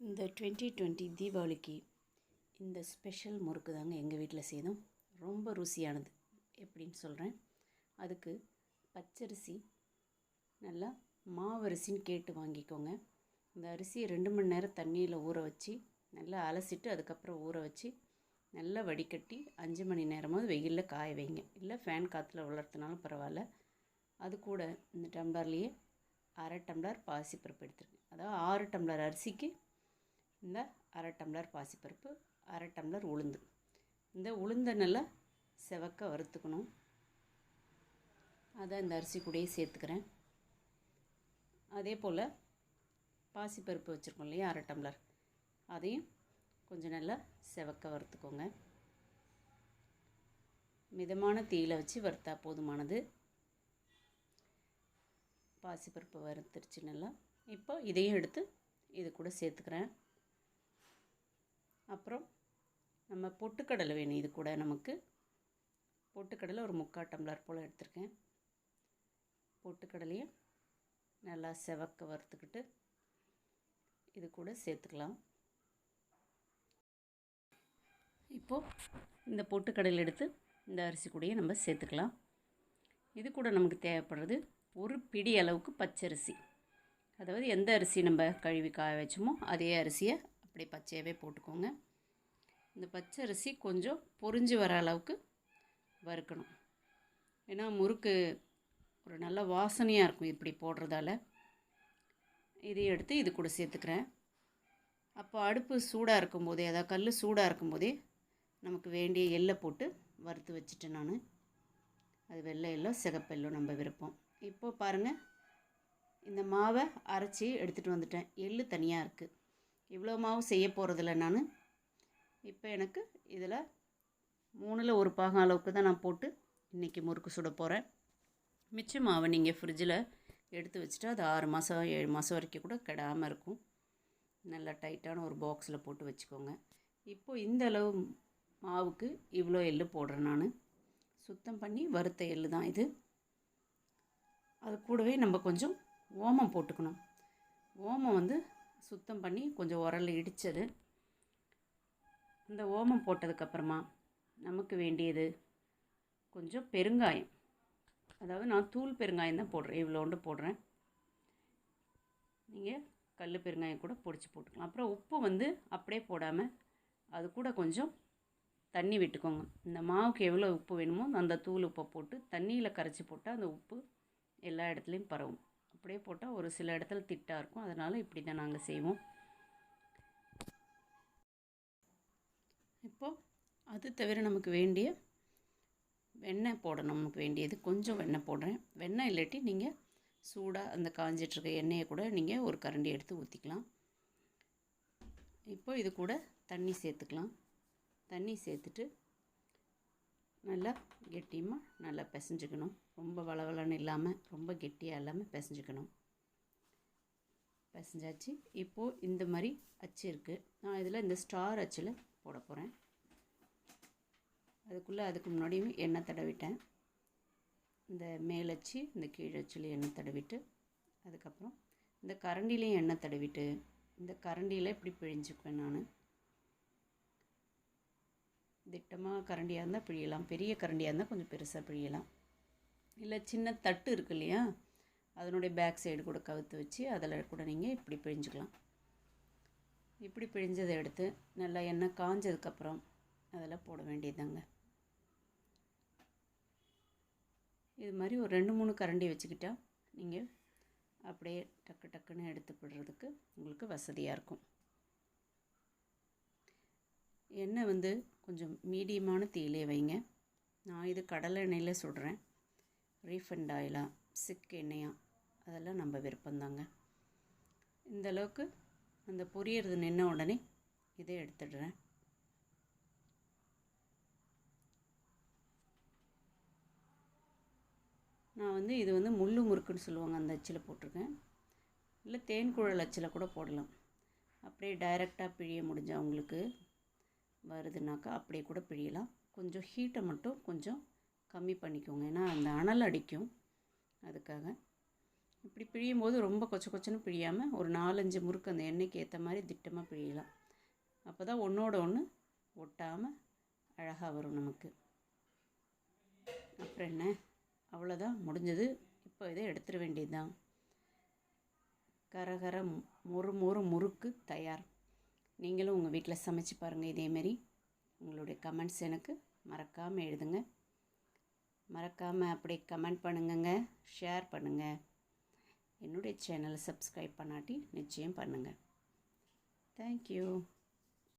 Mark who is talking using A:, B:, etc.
A: இந்த twenty twenty தீபாவளிக்கு இந்த ஸ்பெஷல் முறுக்கு தாங்க எங்கள் வீட்டில் செய்தோம் ரொம்ப ருசியானது எப்படின்னு சொல்கிறேன். அதுக்கு பச்சரிசி நல்லா மாவரிசின்னு கேட்டு வாங்கிக்கோங்க. இந்த அரிசியை ரெண்டு மணி நேரம் தண்ணியில் ஊற வச்சு நல்லா அலசிட்டு அதுக்கப்புறம் ஊற வச்சு நல்லா வடிகட்டி அஞ்சு மணி நேரமாவது வெயிலில் காய வைங்க. இல்லை ஃபேன் காற்றுல வளர்த்தினாலும் பரவாயில்ல. அது கூட இந்த டம்ளர்லேயே அரை டம்ளர் பாசிப்பருப்பு எடுத்துருங்க. அதாவது ஆறு டம்ளர் அரிசிக்கு இந்த அரை டம்ளர் பாசிப்பருப்பு அரை டம்ளர் உளுந்து. இந்த உளுந்தை நல்லா செவக்க வறுத்துக்கணும். அதை இந்த அரிசி கூடயே சேர்த்துக்கிறேன். அதே போல் பாசிப்பருப்பு வச்சுருக்கோம் இல்லையா அரை டம்ளர். அதையும் கொஞ்சம் நல்லா செவக்க வறுத்துக்கோங்க. மிதமான தீயில வச்சு வறுத்தா போதுமானது. பாசிப்பருப்பு வறுத்துருச்சு நல்லா. இப்போ இதையும் எடுத்து இது கூட சேர்த்துக்கிறேன். அப்புறம் நம்ம பொட்டுக்கடலை வேணும். இது கூட நமக்கு. பொட்டுக்கடலை ஒரு முக்கால் டம்ளர் போல் எடுத்திருக்கேன். பொட்டுக்கடலையும் நல்லா செவக்க வறுத்துக்கிட்டு இது கூட சேர்த்துக்கலாம். இப்போது இந்த பொட்டுக்கடலை எடுத்து இந்த அரிசி கூடயே நம்ம சேர்த்துக்கலாம். இது கூட நமக்கு தேவைப்படுறது ஒரு பிடி அளவுக்கு பச்சரிசி. அதாவது எந்த அரிசி நம்ம கழுவி காய வச்சோமோ அதே அரிசியை அப்படியே பச்சையாகவே போட்டுக்கோங்க. இந்த பச்சை அரிசி கொஞ்சம் பொரிஞ்சு வர அளவுக்கு வறுக்கணும். ஏன்னா முறுக்கு ஒரு நல்ல வாசனையாக இருக்கும் இப்படி போடுறதால. இதையும் எடுத்து இது கூட சேர்த்துக்கிறேன். அப்போ அடுப்பு சூடாக இருக்கும்போதே அதாவது கல் சூடாக இருக்கும்போதே நமக்கு வேண்டிய எள்ளை போட்டு வறுத்து வச்சுட்டேன் நான். அது வெள்ளை எல்லோ சிகப்பெல்லோ நம்ம விருப்பம். இப்போ பாருங்கள் இந்த மாவை அரைச்சி எடுத்துகிட்டு வந்துட்டேன். எள்ளு தனியாக இருக்குது இவ்வளோ மாவு செய்ய போகிறதில்ல நான். இப்போ எனக்கு இதில் மூணில் ஒரு பாகம் அளவுக்கு தான் நான் போட்டு இன்றைக்கி முறுக்கு சுட போகிறேன் மிச்ச மாவை நீங்கள் ஃப்ரிட்ஜில் எடுத்து வச்சுட்டு அது ஆறு மாதம் ஏழு மாதம் வரைக்கும் கூட கெடாமல் இருக்கும். நல்லா டைட்டான ஒரு பாக்ஸில் போட்டு வச்சுக்கோங்க. இப்போது இந்த அளவு மாவுக்கு இவ்வளோ எள்ளு போடுறேன் நான். சுத்தம் பண்ணி வறுத்த எள்ளு தான் இது. அது கூடவே நம்ம கொஞ்சம் ஓமம் போட்டுக்கணும். ஓமம் வந்து சுத்தம் பண்ணி கொஞ்சம் உரல் இடித்தது இந்த ஓமம் போட்டதுக்கப்புறமா நமக்கு வேண்டியது கொஞ்சம் பெருங்காயம். அதாவது நான் தூள் பெருங்காயம் தான் போடுறேன். இவ்வளோண்டு போடுறேன். நீங்கள் கல் பெருங்காயம் கூட பொடிச்சு போட்டுக்கலாம். அப்புறம் உப்பு வந்து அப்படியே போடாமல் அது கூட கொஞ்சம் தண்ணி விட்டுக்கோங்க. இந்த மாவுக்கு எவ்வளோ உப்பு வேணுமோ அந்த தூள் உப்பை போட்டு தண்ணியில் கரைச்சி போட்டால் அந்த உப்பு எல்லா இடத்துலையும் பரவும். அப்படியே போட்டால் ஒரு சில இடத்துல திட்டாக இருக்கும். அதனால் இப்படி தான் நாங்கள் செய்வோம். இப்போது அது தவிர நமக்கு வேண்டிய வெண்ணெய் போடணும். நமக்கு வேண்டியது கொஞ்சம் வெண்ணெய் போடுறேன். வெண்ணெய் இல்லாட்டி நீங்கள் சூடாக அந்த காஞ்சிட்ருக்க எண்ணெயை கூட நீங்கள் ஒரு கரண்டி எடுத்து ஊற்றிக்கலாம் இப்போ இது கூட தண்ணி சேர்த்துக்கலாம். தண்ணி சேர்த்துட்டு நல்லா கெட்டியமாக நல்லா பிசைஞ்சுக்கணும். ரொம்ப வளவலன்னு இல்லாமல் ரொம்ப கெட்டியாக இல்லாமல் பிசைஞ்சுக்கணும். பிசைஞ்சாச்சு. இப்போது இந்த மாதிரி அச்சு இருக்குது நான் இதில் இந்த ஸ்டார் அச்சில் போட போகிறேன் அதுக்குள்ளே அதுக்கு முன்னாடியும் எண்ணெய் தடவிட்டேன். இந்த மேலச்சு இந்த கீழச்சில் எண்ணெய் தடவிட்டு அதுக்கப்புறம் இந்த கரண்டிலையும் எண்ணெய் தடவிட்டு இந்த கரண்டியில் இப்படி பிழிஞ்சுக்குவேன் நான். திட்டமாக கரண்டியாக இருந்தால் பிழியலாம். பெரிய கரண்டியாக இருந்தால் கொஞ்சம் பெருசாக பிழியலாம். இல்லை சின்ன தட்டு இருக்கு இல்லையா? அதனுடைய பேக் சைடு கூட கவுத்து வச்சு அதில் கூட நீங்கள் இப்படி பிழிஞ்சுக்கலாம். இப்படி பிழிஞ்சதை எடுத்து நல்லா எண்ணெய் காஞ்சதுக்கப்புறம் அதில் போட வேண்டியதுதாங்க. இது மாதிரி ஒரு ரெண்டு மூணு கரண்டி வச்சுக்கிட்டால் நீங்கள் அப்படியே டக்கு டக்குன்னு எடுத்து போடுறதுக்கு உங்களுக்கு வசதியாக இருக்கும். எண்ணெய் வந்து கொஞ்சம் மீடியமான தீயிலே வைங்க. நான் இது கடலை எண்ணெயில் சுடுறேன். ரீஃபண்ட் ஆயிலா சிக்கு எண்ணெயா அதெல்லாம் நம்ம விருப்பம்தாங்க. இந்த அளவுக்கு அந்த பொரியறது நின்ன உடனே இதை எடுத்துடுறேன். நான் வந்து இது வந்து முள்ளு முறுக்குன்னு சொல்லுவாங்க அந்த அச்சில் போட்டிருக்கேன். இல்லை தேன் குழல் அச்சில் கூட போடலாம். அப்படியே டைரெக்டாக பிழிய முடிஞ்ச அவங்களுக்கு வருதுனாக்கா அப்படியே கூட பிழியலாம். கொஞ்சம் ஹீட்டை மட்டும் கொஞ்சம் கம்மி பண்ணிக்கோங்க. ஏன்னா அந்த அனல் அடிக்கும். அதுக்காக. இப்படி பிழியும் போது ரொம்ப கொச்ச கொச்சன்னு பிழியாமல் ஒரு நாலஞ்சு முறுக்கு அந்த எண்ணெய்க்கு ஏற்ற மாதிரி திட்டமாக பிழியலாம். அப்போ தான் ஒன்றோட ஒன்று ஒட்டாமல் அழகாக வரும் நமக்கு. அப்புறம் என்ன? அவ்வளோதான் முடிஞ்சது. இப்போ இதை எடுத்துட வேண்டியதுதான். கரகர மொறு மொறு முறுக்கு தயார். நீங்களும் உங்கள் வீட்டில் சமைச்சு பாருங்கள் இதேமாரி உங்களுடைய கமெண்ட்ஸ் எனக்கு மறக்காமல் எழுதுங்க. மறக்காமல் அப்படியே கமெண்ட் பண்ணுங்கங்க. ஷேர் பண்ணுங்கள் என்னுடைய சேனலை சப்ஸ்கிரைப் பண்ணாட்டி நிச்சயம் பண்ணுங்கள் தேங்க்யூ